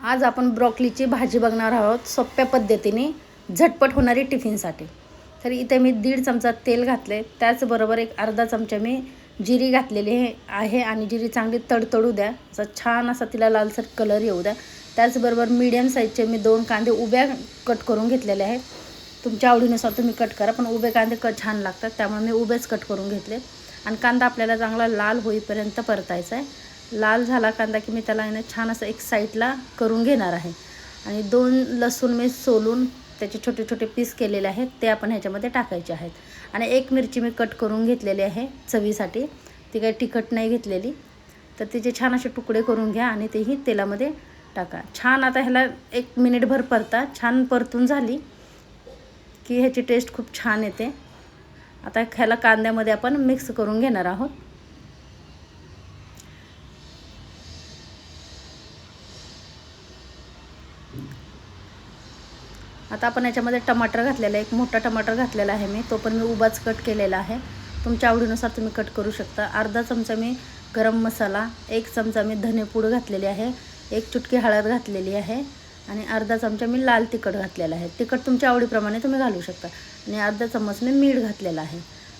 आज आपण ब्रॉकलीची भाजी बघणार आहोत सोप्या पद्धतीने झटपट होणारी टिफिनसाठी. तर इथे मी दीड चमचा तेल घातले त्याचबरोबर एक अर्धा चमचा मी जिरी घातलेली आहे आणि जिरी चांगली तडतडू द्या. असा छान असा तिला लालसर कलर येऊ द्या. त्याचबरोबर मीडियम साईजचे मी दोन कांदे उभ्या कट करून घेतलेले आहे तुमच्या आवडीनुसार तुम्ही कट करा पण उभे कांदे कट छान लागतात त्यामुळे मी उभेच कट करून घेतले. आणि कांदा आपल्याला चांगला लाल होईपर्यंत परतायचा आहे. लाल झाला कांदा की मी त्याला आहे ना छान असं एक साईडला करून घेणार आहे. आणि दोन लसूण मी सोलून त्याचे छोटे छोटे पीस केलेले आहेत ते आपण ह्याच्यामध्ये टाकायचे आहेत. आणि एक मिरची मी कट करून घेतलेली आहे चवीसाठी. ती काही तिखट नाही घेतलेली. तर तिचे छान असे तुकडे करून घ्या आणि तेही तेलामध्ये टाका. छान आता ह्याला एक मिनिटभर परता. छान परतून झाली की ह्याची टेस्ट खूप छान येते. आता ह्याला कांद्यामध्ये आपण मिक्स करून घेणार आहोत. आता आपण याच्यामध्ये टमाटर घातलेला आहे. एक मोठा टमाटर घातलेला आहे मी. तो पण मी उभाच कट केलेला आहे. तुमच्या आवडीनुसार तुम्ही कट करू शकता. अर्धा चमचा मी गरम मसाला एक चमचा मी धनेपूड घातलेली आहे. एक चुटकी हळद घातलेली आहे. आणि अर्धा चमचा मी लाल तिखट घातलेला आहे. तिखट तुमच्या आवडीप्रमाणे तुम्ही घालू शकता. आणि अर्धा चमच मी मीठ घातलेला आहे.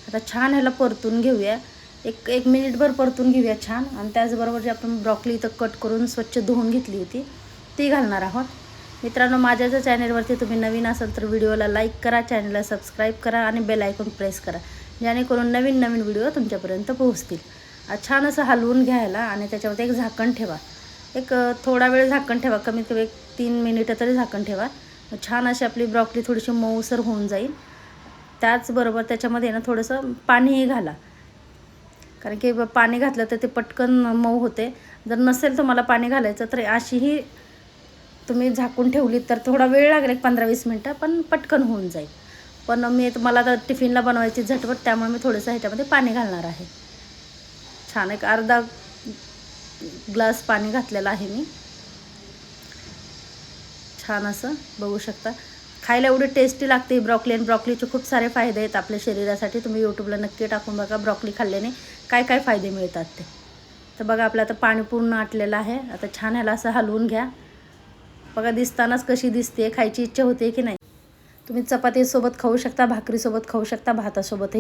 आता छान ह्याला परतून घेऊया. एक एक मिनिटभर परतून घेऊया छान. आणि त्याचबरोबर जे आपण ब्रॉकली इथं कट करून स्वच्छ धुवून घेतली होती ती घालणार आहोत. मित्रांनो माझ्या जर चॅनेलवरती तुम्ही नवीन असाल तर व्हिडिओला लाईक करा चॅनलला सबस्क्राईब करा आणि बेल आयकॉन प्रेस करा जेणेकरून नवीन नवीन व्हिडिओ तुमच्यापर्यंत पोहोचतील. छान असं हलवून घ्यायला आणि त्याच्यावरती एक झाकण ठेवा. एक थोडा वेळ झाकण ठेवा कमीत कमी एक तीन मिनिटं तरी झाकण ठेवा. छान अशी आपली ब्रॉकली थोडीशी मऊसर होऊन जाईल. त्याचबरोबर त्याच्यामध्ये ना थोडंसं पाणीही घाला. कारण की पाणी घातलं तर ते पटकन मऊ होते. जर नसेल तुम्हाला पाणी घालायचं तर अशीही तुम्ही झाकून ठेवलीत तर थोडा वेळ लागेल एक पंधरा वीस मिनटं पण पटकन होऊन जाईल. पण मी मला तर टिफिनला बनवायची झटपट त्यामुळे मी थोडंसं ह्याच्यामध्ये पाणी घालणार आहे. छान एक अर्धा ग्लास पाणी घातलेलं आहे मी. छान असं बघू शकता. खायला एवढी टेस्टी लागते ब्रॉकली आणि ब्रॉकलीचे खूप सारे फायदे आहेत आपल्या शरीरासाठी. तुम्ही यूट्यूबला नक्की टाकून बघा ब्रॉकली खाल्ल्याने काय काय फायदे मिळतात ते. तर बघा आपलं आता पाणी पूर्ण आटलेलं आहे. आता छान ह्याला असं हलवून घ्या. बघा दिसतानाच कशी दिसते खायची इच्छा होते की नाही? तुम्ही चपातीसोबत खाऊ शकता भाकरीसोबत खाऊ शकता भातासोबतही.